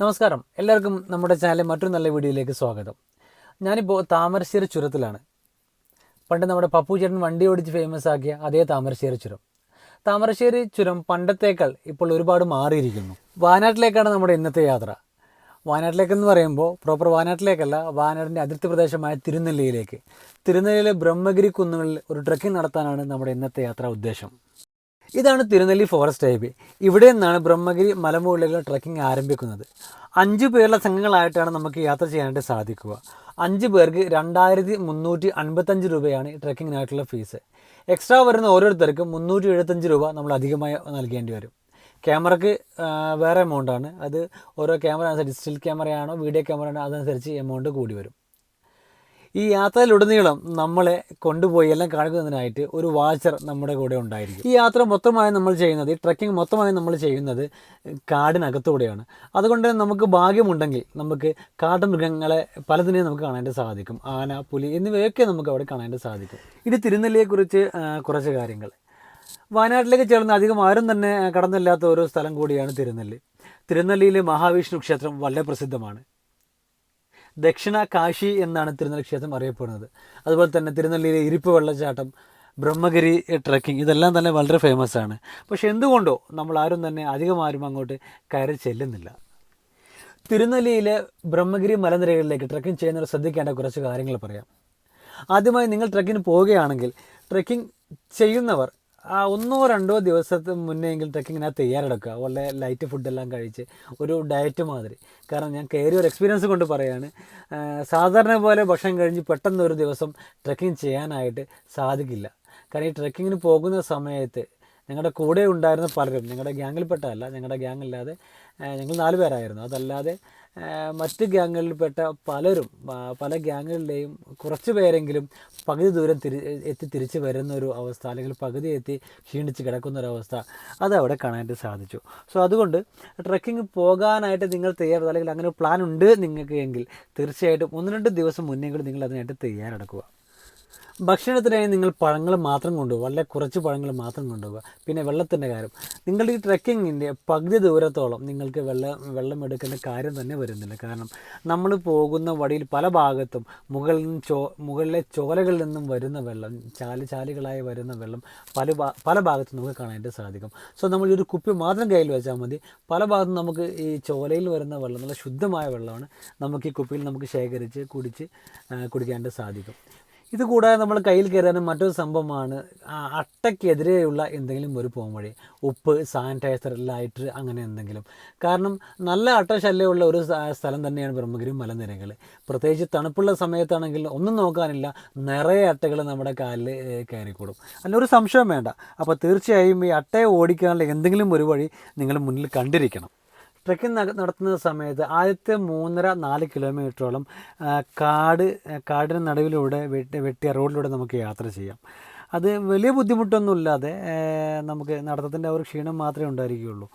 നമസ്കാരം. എല്ലാവർക്കും നമ്മുടെ ചാനലിലെ മറ്റൊരു നല്ല വീഡിയോയിലേക്ക് സ്വാഗതം. ഞാനിപ്പോൾ താമരശ്ശേരി ചുരത്തിലാണ്. പണ്ട് നമ്മുടെ പപ്പു ചേട്ടൻ വണ്ടി ഓടിച്ച് ഫേമസ് ആക്കിയ അതേ താമരശ്ശേരി ചുരം. താമരശ്ശേരി ചുരം പണ്ടത്തേക്കാൾ ഇപ്പോൾ ഒരുപാട് മാറിയിരിക്കുന്നു. വയനാട്ടിലേക്കാണ് നമ്മുടെ ഇന്നത്തെ യാത്ര. വയനാട്ടിലേക്കെന്ന് പറയുമ്പോൾ പ്രോപ്പർ വയനാട്ടിലേക്കല്ല വയനാടിന്റെ അതിർത്തി പ്രദേശമായ തിരുനെല്ലിയിലേക്ക്. തിരുനെല്ലിയിലെ ബ്രഹ്മഗിരി കുന്നുകളിൽ ഒരു ട്രക്കിംഗ് നടത്താനാണ് നമ്മുടെ ഇന്നത്തെ യാത്രാ ഉദ്ദേശം. ഇതാണ് തിരുനെല്ലി ഫോറസ്റ്റ് ഹൈവേ ഇവിടെ നിന്നാണ് ബ്രഹ്മഗിരി മലമുകളിലുള്ള ട്രക്കിംഗ് ആരംഭിക്കുന്നത്. അഞ്ച് പേരുള്ള സംഘങ്ങളായിട്ടാണ് നമുക്ക് യാത്ര ചെയ്യാനായിട്ട് സാധിക്കുക. അഞ്ച് പേർക്ക് രണ്ടായിരത്തി മുന്നൂറ്റി അൻപത്തഞ്ച് രൂപയാണ് ട്രക്കിങ്ങിനായിട്ടുള്ള ഫീസ് എക്സ്ട്രാ വരുന്ന ഓരോരുത്തർക്കും മുന്നൂറ്റി എഴുപത്തഞ്ച് രൂപ നമ്മൾ അധികമായി നൽകേണ്ടി വരും. ക്യാമറയ്ക്ക് വേറെ എമൗണ്ടാണ് അത് ഓരോ ക്യാമറ അനുസരിച്ച് സ്റ്റിൽ ക്യാമറയാണോ വീഡിയോ ക്യാമറയാണോ അതനുസരിച്ച് എമൗണ്ട് കൂടി വരും. ഈ യാത്രയിലുടനീളം നമ്മളെ കൊണ്ടുപോയി എല്ലാം കാണിക്കുന്നതിനായിട്ട് ഒരു വാച്ചർ നമ്മുടെ കൂടെ ഉണ്ടായിരിക്കും. ഈ യാത്ര മൊത്തമായി നമ്മൾ ചെയ്യുന്നത് ഈ ട്രക്കിംഗ് മൊത്തമായി നമ്മൾ ചെയ്യുന്നത് കാടിനകത്തൂടെയാണ്. അതുകൊണ്ട് നമുക്ക് ഭാഗ്യമുണ്ടെങ്കിൽ നമുക്ക് കാട്ടുമൃഗങ്ങളെ പലതിനെയും നമുക്ക് കാണാനായിട്ട് സാധിക്കും. ആന പുലി എന്നിവയൊക്കെ നമുക്ക് അവിടെ കാണാനായിട്ട് സാധിക്കും. ഇത് തിരുനെല്ലിയെക്കുറിച്ച് കുറച്ച് കാര്യങ്ങൾ. വയനാട്ടിലേക്ക് ചേർന്ന് അധികം ആരും തന്നെ കടന്നില്ലാത്ത ഒരു സ്ഥലം കൂടിയാണ് തിരുനെല്ലി. തിരുനെല്ലിയിലെ മഹാവിഷ്ണു ക്ഷേത്രം വളരെ പ്രസിദ്ധമാണ്. ദക്ഷിണ കാശി എന്നാണ് തിരുനെല്ലി ക്ഷേത്രം അറിയപ്പെടുന്നത്. അതുപോലെ തന്നെ തിരുനെല്ലിയിലെ ഇരിപ്പ് വെള്ളച്ചാട്ടം ബ്രഹ്മഗിരി ട്രക്കിംഗ് ഇതെല്ലാം തന്നെ വളരെ ഫേമസ് ആണ്. പക്ഷെ എന്തുകൊണ്ടോ നമ്മൾ ആരും തന്നെ അധികം ആരും അങ്ങോട്ട് കയറി ചെല്ലുന്നില്ല. തിരുനെല്ലിയിലെ ബ്രഹ്മഗിരി മലനിരകളിലേക്ക് ട്രക്കിംഗ് ചെയ്യുന്നവർ ശ്രദ്ധിക്കേണ്ട കുറച്ച് കാര്യങ്ങൾ പറയാം. ആദ്യമായി നിങ്ങൾ ട്രക്കിന് പോവുകയാണെങ്കിൽ ട്രക്കിംഗ് ചെയ്യുന്നവർ ഒന്നോ രണ്ടോ ദിവസത്തിന് മുന്നെയെങ്കിൽ ട്രക്കിങ്ങിനകത്ത് തയ്യാറെടുക്കുക. വളരെ ലൈറ്റ് ഫുഡെല്ലാം കഴിച്ച് ഒരു ഡയറ്റ് മാതിരി. കാരണം ഞാൻ കയറിയ ഒരു എക്സ്പീരിയൻസ് കൊണ്ട് പറയാണ്. സാധാരണ പോലെ ഭക്ഷണം കഴിഞ്ഞ് പെട്ടെന്ന് ഒരു ദിവസം ട്രക്കിംഗ് ചെയ്യാനായിട്ട് സാധിക്കില്ല. കാരണം ഈ ട്രക്കിങ്ങിന് പോകുന്ന സമയത്ത് ഞങ്ങളുടെ കൂടെ ഉണ്ടായിരുന്ന പലരും ഞങ്ങളുടെ ഗ്യാങ്ങിൽപ്പെട്ടതല്ല ഞങ്ങളുടെ ഗ്യാങ് അല്ലാതെ ഞങ്ങൾ നാല് പേരായിരുന്നു. അതല്ലാതെ മറ്റ് ഗ്യാങ്ങുകളിൽപ്പെട്ട പലരും പല ഗ്യാങ്ങുകളിലെയും കുറച്ച് പേരെങ്കിലും പകുതി ദൂരം തിരി എത്തി തിരിച്ച് വരുന്ന ഒരു അവസ്ഥ അല്ലെങ്കിൽ പകുതി എത്തി ക്ഷീണിച്ച് കിടക്കുന്ന ഒരു അവസ്ഥ അത് അവിടെ കാണാനായിട്ട് സാധിച്ചു. സോ അതുകൊണ്ട് ട്രക്കിംഗ് പോകാനായിട്ട് നിങ്ങൾ തയ്യാറെടുക്കുക അല്ലെങ്കിൽ അങ്ങനെ ഒരു പ്ലാൻ ഉണ്ട് നിങ്ങൾക്ക് എങ്കിൽ തീർച്ചയായിട്ടും ഒന്ന് രണ്ട് ദിവസം മുന്നേ കൂടി നിങ്ങൾ അതിനായിട്ട് തയ്യാറെടുക്കുക. ഭക്ഷണത്തിനായി നിങ്ങൾ പഴങ്ങൾ മാത്രം കൊണ്ടുപോകുക വളരെ കുറച്ച് പഴങ്ങൾ മാത്രം കൊണ്ടുപോകുക പിന്നെ വെള്ളത്തിന്റെ കാര്യം. നിങ്ങളുടെ ഈ ട്രക്കിങ്ങിന്റെ പകുതി ദൂരത്തോളം നിങ്ങൾക്ക് വെള്ളം വെള്ളം എടുക്കേണ്ട കാര്യം തന്നെ വരുന്നില്ല. കാരണം നമ്മൾ പോകുന്ന വഴിയിൽ പല ഭാഗത്തും മുകളിൽ ചോ മുകളിലെ ചോലകളിൽ നിന്നും വരുന്ന വെള്ളം ചാൽ ചാലുകളായി വരുന്ന വെള്ളം പല പല ഭാഗത്തും നമുക്ക് കാണാനായിട്ട് സാധിക്കും. സോ നമ്മൾ ഒരു കുപ്പി മാത്രം കയ്യിൽ വെച്ചാൽ മതി. പല ഭാഗത്തും നമുക്ക് ഈ ചോലയിൽ വരുന്ന വെള്ളം നല്ല ശുദ്ധമായ വെള്ളമാണ് നമുക്ക് ഈ കുപ്പിയിൽ നമുക്ക് ശേഖരിച്ച് കുടിച്ച് കുടിക്കാനായിട്ട് സാധിക്കും. ഇത് കൂടാതെ നമ്മൾ കയ്യിൽ കയറാനും മറ്റൊരു സംഭവമാണ് അട്ടയ്ക്കെതിരെയുള്ള എന്തെങ്കിലും ഒരു പോംവഴി ഉപ്പ് സാനിറ്റൈസർ ലൈറ്റർ അങ്ങനെ എന്തെങ്കിലും. കാരണം നല്ല അട്ടശല്യമുള്ള ഒരു സ്ഥലം തന്നെയാണ് ബ്രഹ്മഗിരി മലനിരകൾ. പ്രത്യേകിച്ച് തണുപ്പുള്ള സമയത്താണെങ്കിൽ ഒന്നും നോക്കാനില്ല നിറയെ അട്ടകൾ നമ്മുടെ കാലിൽ കയറിക്കൂടും. അതിനൊരു സംശയം വേണ്ട. അപ്പോൾ തീർച്ചയായും ഈ അട്ടയെ ഓടിക്കാനുള്ള എന്തെങ്കിലും ഒരു വഴി നിങ്ങൾ മുന്നിൽ കണ്ടിരിക്കണം. ട്രെക്കിംഗ് നട- നടത്തുന്ന സമയത്ത് ആദ്യത്തെ മൂന്നര നാല് കിലോമീറ്ററോളം കാട് കാടിന് നടുവിലൂടെ വെട്ടി വെട്ടിയ റോഡിലൂടെ നമുക്ക് യാത്ര ചെയ്യാം. അത് വലിയ ബുദ്ധിമുട്ടൊന്നുമില്ലാതെ നമുക്ക് നടത്തത്തിന്റെ ഒരു ക്ഷീണം മാത്രമേ ഉണ്ടായിരിക്കുകയുള്ളൂ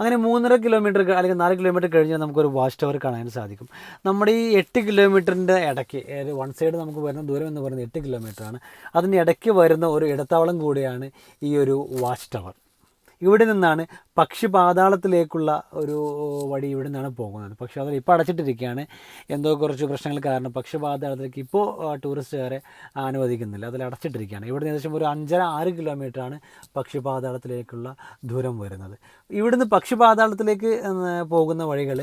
അങ്ങനെ മൂന്നര കിലോമീറ്റർ അല്ലെങ്കിൽ നാല് കിലോമീറ്റർ കഴിഞ്ഞാൽ നമുക്കൊരു വാച്ച് ടവർ കാണാൻ സാധിക്കും. നമ്മുടെ ഈ എട്ട് കിലോമീറ്ററിന്റെ ഇടയ്ക്ക് വൺ സൈഡ് നമുക്ക് വരുന്ന ദൂരം എന്ന് പറയുന്നത് എട്ട് കിലോമീറ്ററാണ്. അതിന്റെ ഇടയ്ക്ക് വരുന്ന ഒരു ഇടത്താവളം കൂടിയാണ് ഈ ഒരു വാച്ച് ടവർ. ഇവിടെ നിന്നാണ് പക്ഷി പാതാളത്തിലേക്കുള്ള ഒരു വഴി ഇവിടെ നിന്നാണ് പോകുന്നത്. പക്ഷെ അതിൽ ഇപ്പോൾ അടച്ചിട്ടിരിക്കുകയാണ്. എന്തോ കുറച്ച് പ്രശ്നങ്ങൾ കാരണം പക്ഷി പാതാളത്തിലേക്ക് ഇപ്പോൾ ടൂറിസ്റ്റുകാരെ അനുവദിക്കുന്നില്ല. അതിൽ അടച്ചിട്ടിരിക്കുകയാണ്. ഇവിടെ നിന്ന് ഏകദേശം ഒരു അഞ്ചര ആറ് കിലോമീറ്ററാണ് പക്ഷി പാതാളത്തിലേക്കുള്ള ദൂരം വരുന്നത്. ഇവിടുന്ന് പക്ഷി പാതാളത്തിലേക്ക് പോകുന്ന വഴികൾ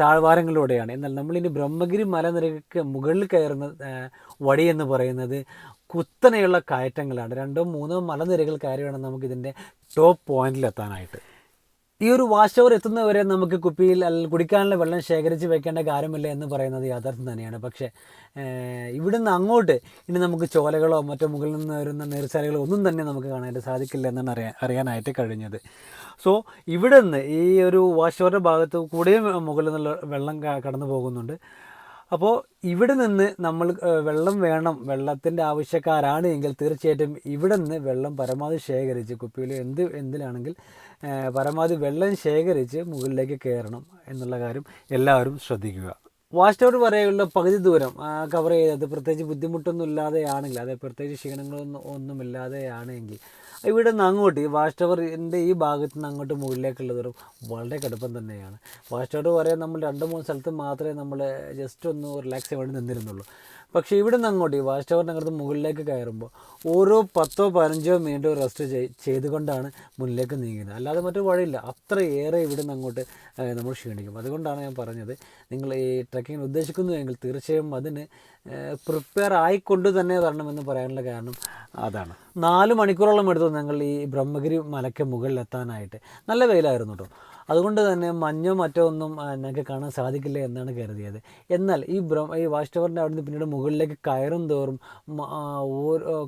താഴ്വാരങ്ങളിലൂടെയാണ്. എന്നാൽ നമ്മളിനി ബ്രഹ്മഗിരി മലനിരക്ക് മുകളിൽ കയറുന്ന വഴി എന്ന് പറയുന്നത് കുത്തനെയുള്ള കയറ്റങ്ങളാണ്. രണ്ടോ മൂന്നോ മലനിരകൾ കയറി വേണം നമുക്കിതിന്റെ ടോപ്പ് പോയിന്റിൽ എത്താനായിട്ട് ഈ ഒരു വാഷ് ഓവർ എത്തുന്നവരെ നമുക്ക് കുപ്പിയിൽ കുടിക്കാനുള്ള വെള്ളം ശേഖരിച്ച് വെക്കേണ്ട കാര്യമില്ല എന്ന് പറയുന്നത് യാഥാർത്ഥ്യം തന്നെയാണ്. പക്ഷേ ഇവിടുന്ന് അങ്ങോട്ട് ഇനി നമുക്ക് ചോലകളോ മറ്റോ മുകളിൽ നിന്ന് വരുന്ന നീർച്ചാലുകളോ ഒന്നും തന്നെ നമുക്ക് കാണാനായിട്ട് സാധിക്കില്ല എന്നാണ് അറിയാൻ അറിയാനായിട്ട് കഴിഞ്ഞത്. സോ ഇവിടെ നിന്ന് ഈ ഒരു വാഷ് ഓവറിന്റെ ഭാഗത്ത് കൂടെയും മുകളിൽ നിന്നുള്ള വെള്ളം കടന്നു പോകുന്നുണ്ട് അപ്പോൾ ഇവിടെ നിന്ന് നമ്മൾ വെള്ളം വേണം വെള്ളത്തിന്റെ ആവശ്യക്കാരാണ് എങ്കിൽ തീർച്ചയായിട്ടും ഇവിടെ നിന്ന് വെള്ളം പരമാവധി ശേഖരിച്ച് കുപ്പിയിൽ എന്ത് എന്തിലാണെങ്കിൽ പരമാവധി വെള്ളം ശേഖരിച്ച് മുകളിലേക്ക് കയറണം എന്നുള്ള കാര്യം എല്ലാവരും ശ്രദ്ധിക്കുക. വാച്ച് ടവർ വരെയുള്ള പകുതി ദൂരം കവർ ചെയ്തത് പ്രത്യേകിച്ച് ബുദ്ധിമുട്ടൊന്നും ഇല്ലാതെയാണെങ്കിൽ അതായത് പ്രത്യേകിച്ച് ക്ഷീണങ്ങളൊന്നും ഒന്നും ഇല്ലാതെയാണെങ്കിൽ ഇവിടെ നിന്ന് അങ്ങോട്ട് ഈ വാഷ് ടവറിന്റെ ഈ ഭാഗത്ത് നിന്ന് അങ്ങോട്ട് മുകളിലേക്കുള്ള ദൂരം വളരെ കടുപ്പം തന്നെയാണ്. വാഷ് ടവർ പറയാൻ നമ്മൾ രണ്ട് മൂന്ന് സ്ഥലത്ത് മാത്രമേ നമ്മൾ ജസ്റ്റ് ഒന്ന് റിലാക്സ് ചെയ്യാൻ വേണ്ടി നിന്നിരുന്നുള്ളൂ. പക്ഷേ ഇവിടെ നിന്ന് അങ്ങോട്ട് ഈ വാച്ച് ടവറിന്റെ അങ്ങോട്ട് മുകളിലേക്ക് കയറുമ്പോൾ ഓരോ പത്തോ പതിനഞ്ചോ മിനിറ്റോ റെസ്റ്റ് ചെയ്തുകൊണ്ടാണ് മുന്നിലേക്ക് നീങ്ങുന്നത്. അല്ലാതെ മറ്റു വഴിയില്ല. അത്രയേറെ ഇവിടെ നിന്ന് അങ്ങോട്ട് നമ്മൾ ക്ഷീണിക്കും. അതുകൊണ്ടാണ് ഞാൻ പറഞ്ഞത് നിങ്ങൾ ഈ ട്രക്കിങ്ങിന് ഉദ്ദേശിക്കുന്നുവെങ്കിൽ തീർച്ചയായും അതിന് പ്രിപ്പയർ ആയിക്കൊണ്ട് തന്നെ തരണമെന്ന് പറയാനുള്ള കാരണം അതാണ്. നാല് മണിക്കൂറോളം എടുത്തു ഞങ്ങൾ ഈ ബ്രഹ്മഗിരി മലയ്ക്ക് മുകളിലെത്താനായിട്ട്. നല്ല വെയിലായിരുന്നു കേട്ടോ അതുകൊണ്ട് തന്നെ മഞ്ഞോ മറ്റോ ഒന്നും ഞങ്ങൾക്ക് കാണാൻ സാധിക്കില്ല എന്നാണ് കരുതിയത്. എന്നാൽ ഈ ബ്രഹ്മ ഈ വാച്ച് ടവറിന്റെ അവിടുന്ന് പിന്നീട് മുകളിലേക്ക് കയറും തോറും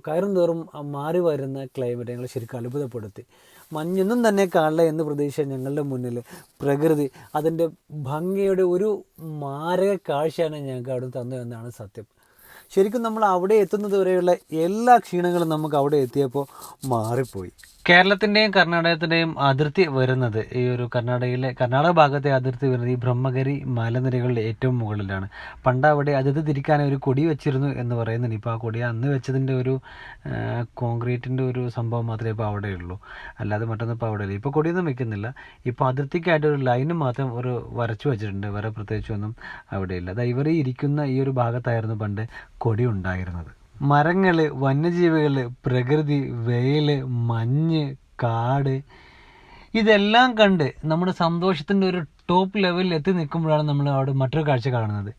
കയറും തോറും മാറി വരുന്ന ക്ലൈമറ്റ് ഞങ്ങൾ ശരിക്കും അത്ഭുതപ്പെടുത്തി. മഞ്ഞൊന്നും തന്നെ കാണില്ല എന്ന് പ്രതീക്ഷ ഞങ്ങളുടെ മുന്നിൽ. പ്രകൃതി അതിന്റെ ഭംഗിയുടെ ഒരു മാരക കാഴ്ചയാണ് ഞങ്ങൾക്ക് അവിടെ തന്നു എന്നാണ് സത്യം. ശരിക്കും നമ്മൾ അവിടെ എത്തുന്നതുവരെയുള്ള എല്ലാ ക്ഷീണങ്ങളും നമുക്ക് അവിടെ എത്തിയപ്പോൾ മാറിപ്പോയി. കേരളത്തിന്റെയും കർണാടകത്തിന്റെയും അതിർത്തി വരുന്നത് ഈ ഒരു കർണാടകയിലെ കർണാടക ഭാഗത്തെ അതിർത്തി വരുന്നത് ഈ ബ്രഹ്മഗിരി മലനിരകളുടെ ഏറ്റവും മുകളിലാണ്. പണ്ട് അവിടെ അതിർത്തി തിരിക്കാൻ ഒരു കൊടി വെച്ചിരുന്നു എന്ന് പറയുന്നുണ്ട്. ഇപ്പോൾ ആ കൊടി അന്ന് വെച്ചതിന്റെ ഒരു കോൺക്രീറ്റിന്റെ ഒരു സംഭവം മാത്രമേ ഇപ്പോൾ അവിടെ ഉള്ളൂ. അല്ലാതെ മറ്റൊന്നും ഇപ്പോൾ അവിടെ ഇല്ല. ഇപ്പോൾ കൊടിയൊന്നും വെക്കുന്നില്ല. ഇപ്പോൾ അതിർത്തിക്കായിട്ട് ഒരു ലൈന് മാത്രം ഒരു വരച്ചു വെച്ചിട്ടുണ്ട്. വേറെ പ്രത്യേകിച്ചൊന്നും അവിടെ ഇല്ല. ഇവർ ഇരിക്കുന്ന ഈ ഒരു ഭാഗത്തായിരുന്നു പണ്ട് കൊടി ഉണ്ടായിരുന്നത്. മരങ്ങൾ വന്യജീവികൾ പ്രകൃതി വെയിൽ മഞ്ഞ് കാട് ഇതെല്ലാം കണ്ട് നമ്മുടെ സന്തോഷത്തിന്റെ ഒരു ടോപ്പ് ലെവലിൽ എത്തി നിൽക്കുമ്പോഴാണ് നമ്മൾ അവിടെ മറ്റൊരു കാഴ്ച കാണുന്നത്.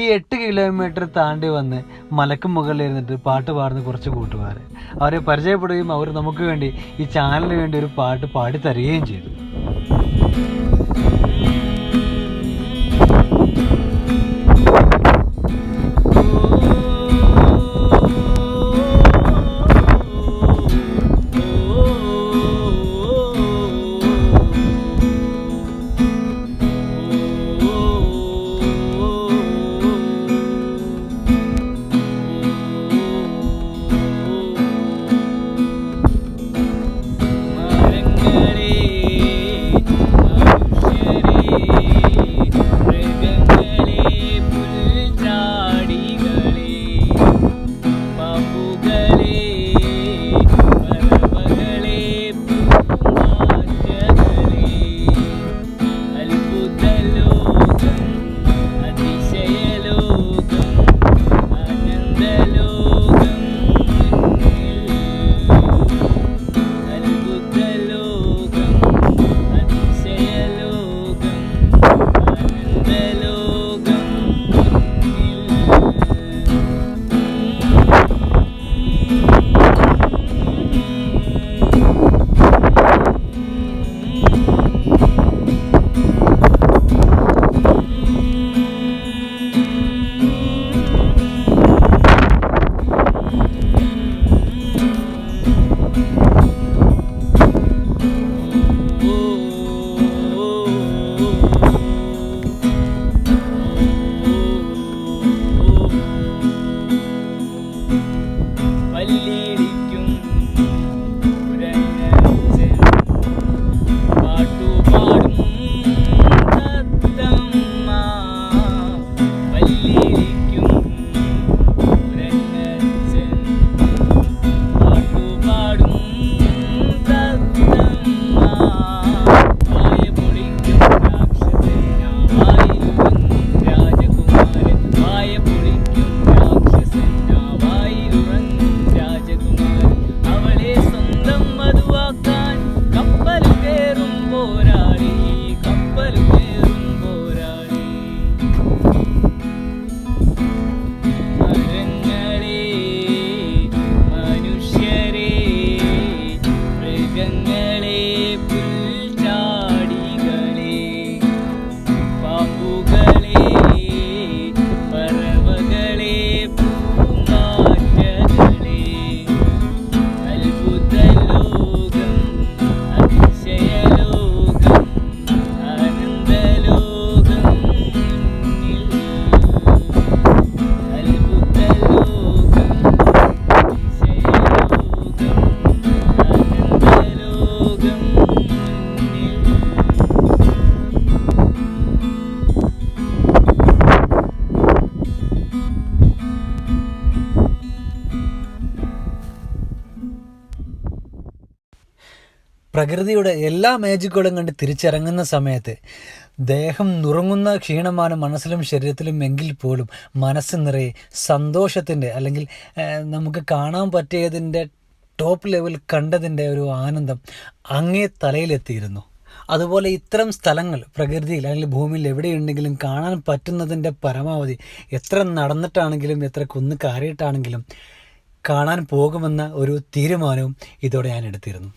ഈ എട്ട് കിലോമീറ്റർ താണ്ടി വന്ന് മലക്കും മുകളിൽ ഇരുന്നിട്ട് പാട്ട് പാടുന്ന കുറച്ച് കൂട്ടുകാർ അവരെ പരിചയപ്പെടുകയും അവർ നമുക്ക് വേണ്ടി ഈ ചാനലിന് വേണ്ടി ഒരു പാട്ട് പാടി തരികയും ചെയ്തു. പ്രകൃതിയുടെ എല്ലാ മേജിക്കുകളും കണ്ട് തിരിച്ചിറങ്ങുന്ന സമയത്ത് ദേഹം നുറങ്ങുന്ന ക്ഷീണമാണ് മനസ്സിലും ശരീരത്തിലും എങ്കിൽ പോലും മനസ്സ് നിറയെ സന്തോഷത്തിന്റെ അല്ലെങ്കിൽ നമുക്ക് കാണാൻ പറ്റിയതിന്റെ ടോപ്പ് ലെവൽ കണ്ടതിന്റെ ഒരു ആനന്ദം അങ്ങേ തലയിലെത്തിയിരുന്നു. അതുപോലെ ഇത്തരം സ്ഥലങ്ങൾ പ്രകൃതിയിൽ അല്ലെങ്കിൽ ഭൂമിയിൽ എവിടെയുണ്ടെങ്കിലും കാണാൻ പറ്റുന്നതിന്റെ പരമാവധി എത്ര നടന്നിട്ടാണെങ്കിലും എത്ര കുന്ന് കയറിയിട്ടാണെങ്കിലും കാണാൻ പോകുമെന്ന ഒരു തീരുമാനവും ഇതോടെ ഞാൻ എടുത്തിരുന്നു.